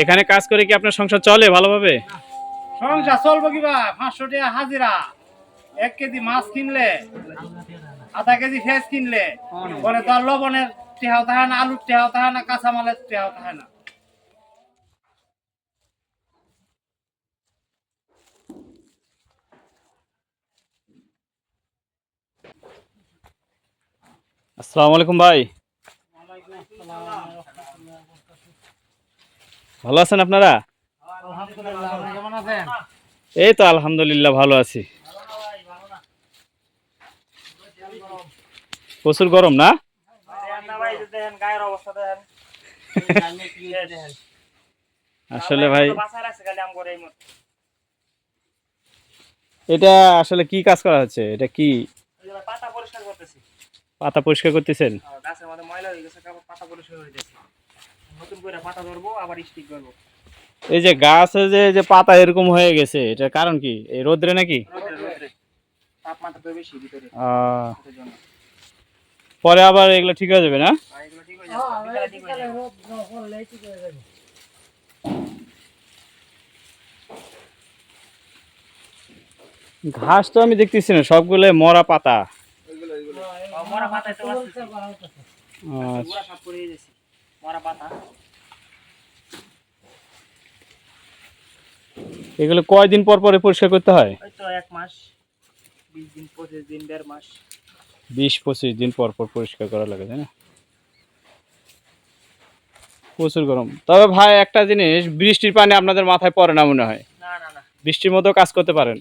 এখানে কাজ করে কি আপনার সংসার চলে ভালোভাবে? সংসার চলবো কিবা? পাঁচশো টাকা হাজিরা। এক কেজি মাছ কিনলে আধা কেজি ফেস কিনলে পরে তো আর লবণের টেহাও থাকে না আলুর টেহাও থাকে না কাঁচামালের টেহাও থাকে না। আসসালামু আলাইকুম ভাই। ভালো আছেন আপনারা? এই তো আলহামদুলিল্লাহ, ভালো আছি। প্রচুর গরম না? আসলে ভাই। এটা আসলে কি কাজ করা হচ্ছে? এটা কি? পাতা পরিষ্কার করতেছি। পাতা পরিষ্কার করতেছেন? হয়ে, গেছে পাতা পরিষ্কার হয়ে যাচ্ছে। নতুন করে পাতা ধরবো আবার স্টিক করব এই যে গাছে যে যে পাতা এরকম হয়ে গেছে এটার কারণ কি? এই রোদ্রে নাকি? তাপমাত্রা তো বেশি ভিতরে। আহ, পরে আবার এগুলো ঠিক হয়ে যাবে না? আর এগুলো ঠিক হয়ে যাবে। বিকালে ঠিক হয়ে যাবে। ঘাস তো আমি দেখতেছি না সবগুলো মরা পাতা। মরা পাতায় মরা পাতা। এগুলো কয়দিন পর পরে পরিষ্কার করতে হয়? তো এক মাস বিশ দিন পঁচিশ দিন দেড় মাস। বিশ পঁচিশ দিন পর পর পরিষ্কার করা লাগে তাই না? প্রচুর গরম। তবে ভাই একটা জিনিস বৃষ্টির পানি আপনাদের মাথায় পড়ে না মনে হয়? না না না। বৃষ্টির মতো কাজ করতে পারেন?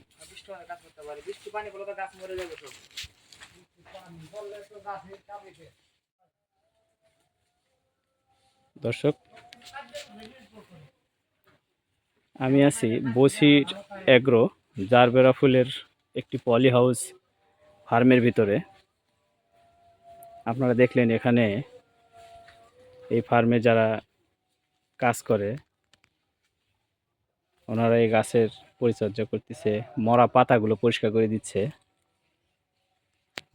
পানি তো গাছ মরে যাবে সব। দর্শক, আমি আছি বসির এগ্রো, জারবেরা ফুলের একটি পলি হাউস ফার্মের ভিতরে। আপনারা দেখলেন এখানে এই ফার্মে যারা কাজ করে, ওনারা এই গাছের পরিচর্যা করতেছে, মরা পাতাগুলো পরিষ্কার করে দিচ্ছে।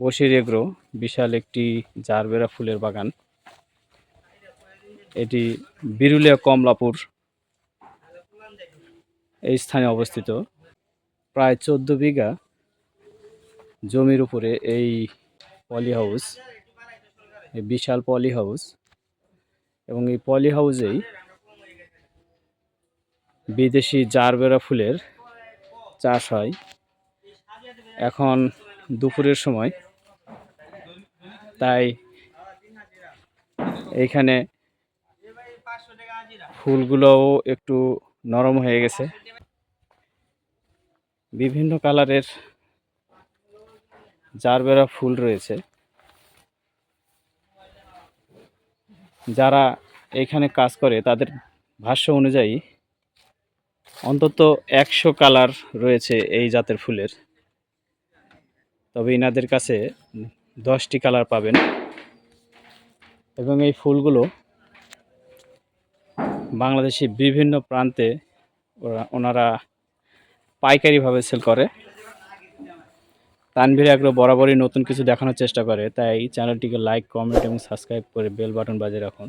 বসির এগ্রো, বিশাল একটি জারবেরা ফুলের বাগান। এটি বিরুলিয়া কমলাপুর এই স্থানে অবস্থিত। প্রায় চোদ্দ বিঘা জমির উপরে এই পলি হাউস বিশাল পলি হাউস এবং এই পলি হাউসেই বিদেশি জারবেরা ফুলের চাষ হয়। এখন দুপুরের সময়, তাই এইখানে ফুলগুলোও একটু নরম হয়ে গেছে। বিভিন্ন কালারের জারবেরা ফুল রয়েছে। যারা এখানে কাজ করে, তাদের ভাষ্য অনুযায়ী অন্তত একশো কালার রয়েছে এই জাতের ফুলের। তবে ইনাদের কাছে দশটি কালার পাবেন। এবং এই ফুলগুলো বাংলাদেশের বিভিন্ন প্রান্তে ওরা, ওনারা পাইকারিভাবে সেল করে। তানভীর আগ্রহ বরাবরই নতুন কিছু দেখানোর চেষ্টা করে, তাই চ্যানেলটিকে লাইক কমেন্ট এবং সাবস্ক্রাইব করে বেল বাটন বাজিয়ে রাখুন।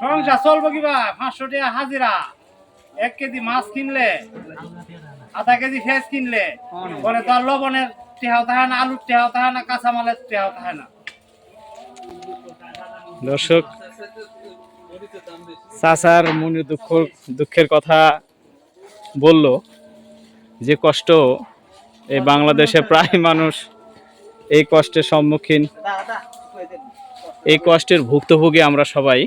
সংসার চলবো কিবা? পাঁচশো টাকা হাজিরা। এক কেজি মাছ কিনলে আধা কেজি ফেস কিনলে পরে তো আর লবণের টেহাও থাকে না আলুর টেহাও থাকে না কাঁচামালের টেহাও থাকে না। দর্শক চাচার মনে দুঃখ দুঃখের কথা বলল যে কষ্ট এই বাংলাদেশে প্রায় মানুষ এই কষ্টের সম্মুখীন। এই কষ্টের ভুক্তভোগী আমরা সবাই।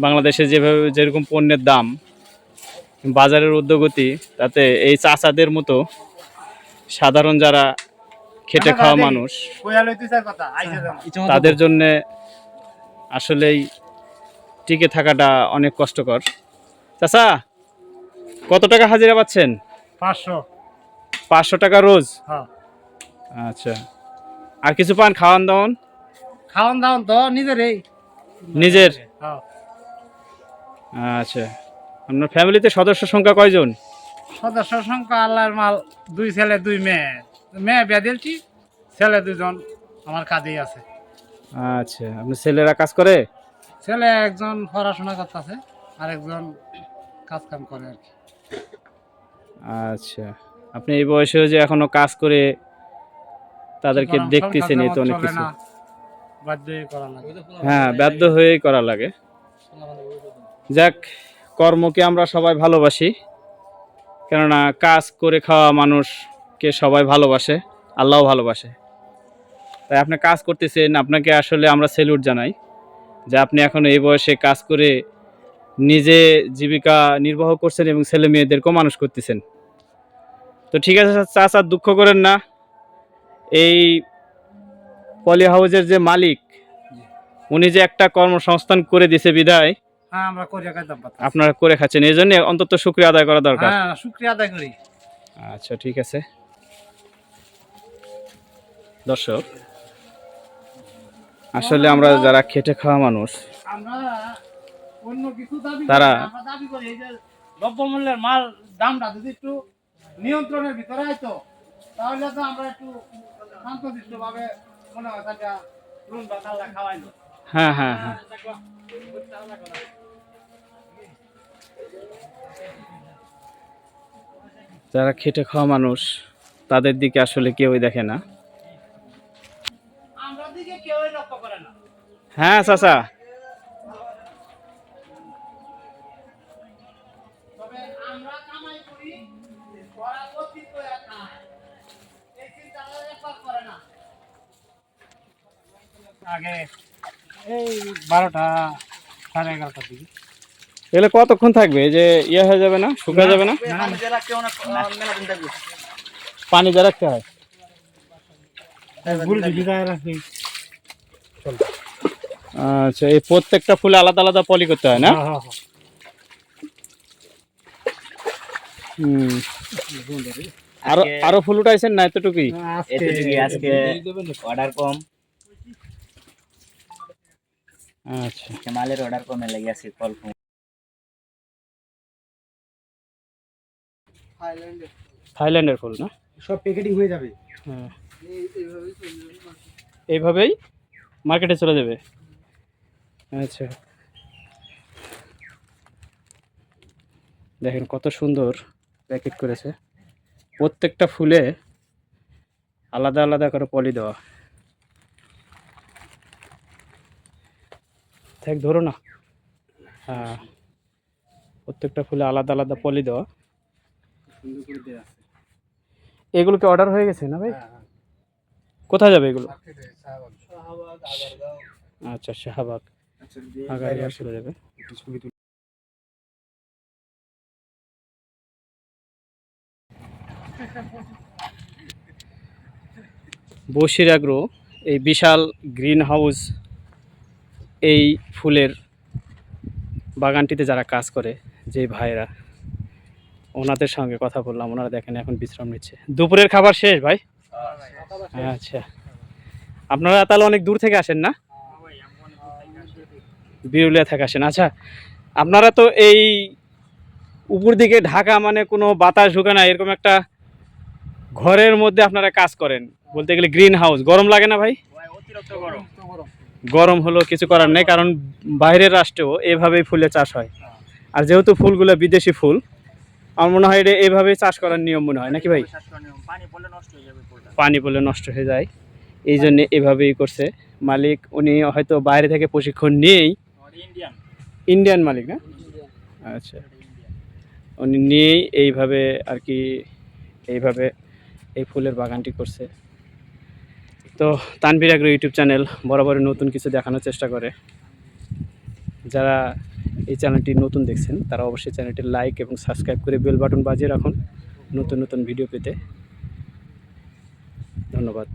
বাংলাদেশে যেভাবে যেরকম পণ্যের দাম বাজারের উদ্যোগতি তাতে এই চাচাদের মতো সাধারণ যারা খেটে খাওয়া মানুষ আইছে যেন। তাদের জন্য আসলেই টিকে থাকাটা অনেক কষ্টকর। চাচা কত টাকা হাজিরা পাচ্ছেন? পাঁচশো। পাঁচশো টাকা রোজ? হ্যাঁ। আচ্ছা। আর কিছু পান খাওয়ান দাওয়ান? খাওয়ান দাওয়ান তো নিজেরই। নিজের? হ্যাঁ। আচ্ছা। আপনার ফ্যামিলিতে সদস্য সংখ্যা কয়জন? সদস্য সংখ্যা আল্লাহর মাল দুই ছেলে দুই মেয়ে। মেয়ে বিয়া দিয়েছি ছেলে দুজন আমার কাজেই আছে। আচ্ছা আপনার ছেলেরা কাজ করে? ছেলে একজন পড়াশোনা করতেছে আর একজন কাজ কাম করে আর কি। আচ্ছা। আপনি এই বয়সেও যে এখনও কাজ করে তাদেরকে দেখতেছেন এই তো অনেক কিছু। হ্যাঁ বাধ্য হয়েই করা লাগে। যাক, কর্মকে আমরা সবাই ভালোবাসি, কেননা কাজ করে খাওয়া মানুষকে সবাই ভালোবাসে, আল্লাহও ভালোবাসে। তাই আপনি কাজ করতেছেন, আপনাকে আসলে আমরা সেলুট জানাই যে আপনি এখন এই বয়সে কাজ করে নিজে জীবিকা নির্বাহ করছেন এবং ছেলে মেয়েদেরকেও মানুষ করতেছেন। তো ঠিক আছে, চাচা, দুঃখ করেন না। এই পলি হাউসের যে মালিক উনি যে একটা কর্মসংস্থান করে দিছে বিদায় হ্যাঁ আমরা খাইতাম আপনারা করে খাচ্ছেন এই জন্য অন্তত শুক্রিয়া আদায় করা দরকার। হ্যাঁ শুক্রিয়া আদায় করি। আচ্ছা ঠিক আছে। দর্শক আসলে আমরা যারা খেটে খাওয়া মানুষ তারা- করি করি দ্রব্যমূল্যের মাল দামটা যদি একটু নিয়ন্ত্রণের ভিতরে আইতো তাহলে তো আমরা একটু মনে হয় খাওয়াইলো। হ্যাঁ হ্যাঁ হ্যাঁ। যারা খেটে খাওয়া মানুষ তাদের দিকে আসলে কেউই দেখে না। আমরা দিকে কেউই লক্ষ্য করে না। হ্যাঁ চাচা। আগে এই বারোটা সাড়ে এগারোটার দিকে। এগুলো কতক্ষণ থাকবে? যে ইয়ে হয়ে যাবে না? শুকা যাবে না? পানি যা রাখতে হয়। আচ্ছা এই প্রত্যেকটা ফুলে আলাদা আলাদা পলি করতে হয় না? হ্যাঁ, হ্যাঁ, হ্যাঁ। হুম। আরও আরও ফুল উঠাইছেন না এতটুকুই? এতটুকুই আজকে অর্ডার কম। আচ্ছা। মালের অর্ডার কমে লেগে আছে ফল কম। থাইল্যান্ডের ফুল। না? সব প্যাকেটিং হয়ে যাবে। হ্যাঁ। এইভাবেই মার্কেটে চলে যাবে? আচ্ছা। দেখেন কত সুন্দর প্যাকেট করেছে। প্রত্যেকটা ফুলে আলাদা আলাদা করে পলি দেওয়া। দেখ, ধরো না। হ্যাঁ প্রত্যেকটা ফুলে আলাদা আলাদা পলি দেওয়া। এগুলোকে অর্ডার হয়ে গেছে না ভাই? কোথায় যাবে এগুলো? আচ্ছা শাহবাগ। চলে যাবে। বসির আগ্রো এই বিশাল গ্রিন হাউস এই ফুলের বাগানটিতে যারা কাজ করে যে ভাইরা ওনাদের সঙ্গে কথা বললাম। ওনারা দেখেন এখন বিশ্রাম নিচ্ছে। দুপুরের খাবার শেষ ভাই? আচ্ছা। আপনারা তাহলে অনেক দূর থেকে আসেন না? বিরুলিয়া থেকে আসেন। আচ্ছা আপনারা তো এই উপর দিকে ঢাকা মানে কোনো বাতাস ঢুকে না, এরকম একটা ঘরের মধ্যে আপনারা কাজ করেন। বলতে গেলে গ্রিন হাউস গরম লাগে না ভাই, অতিরিক্ত গরম। গরম হলো কিছু করার নেই কারণ বাইরের রাষ্ট্রেও এভাবেই ফুলের চাষ হয়। আর যেহেতু ফুলগুলো বিদেশি ফুল আমার মনে হয় এটা এভাবেই চাষ করার নিয়ম মনে হয় নাকি ভাই? পানি পড়লে নষ্ট হয়ে যায় এই জন্য এভাবেই করছে। মালিক উনি হয়তো বাইরে থেকে প্রশিক্ষণ নিয়েই ইন্ডিয়ান ইন্ডিয়ান মালিক না? আচ্ছা। উনি নিয়েই এইভাবে আর কি এইভাবে এই ফুলের বাগানটি করছে। তো তানবির আগ্রহ ইউটিউব চ্যানেল বরাবরই নতুন কিছু দেখানোর চেষ্টা করে। যারা এই চ্যানেলটি নতুন দেখছেন, তারা অবশ্যই চ্যানেলটি লাইক এবং সাবস্ক্রাইব করে বেল বাটন বাজিয়ে রাখুন নতুন নতুন ভিডিও পেতে। ধন্যবাদ।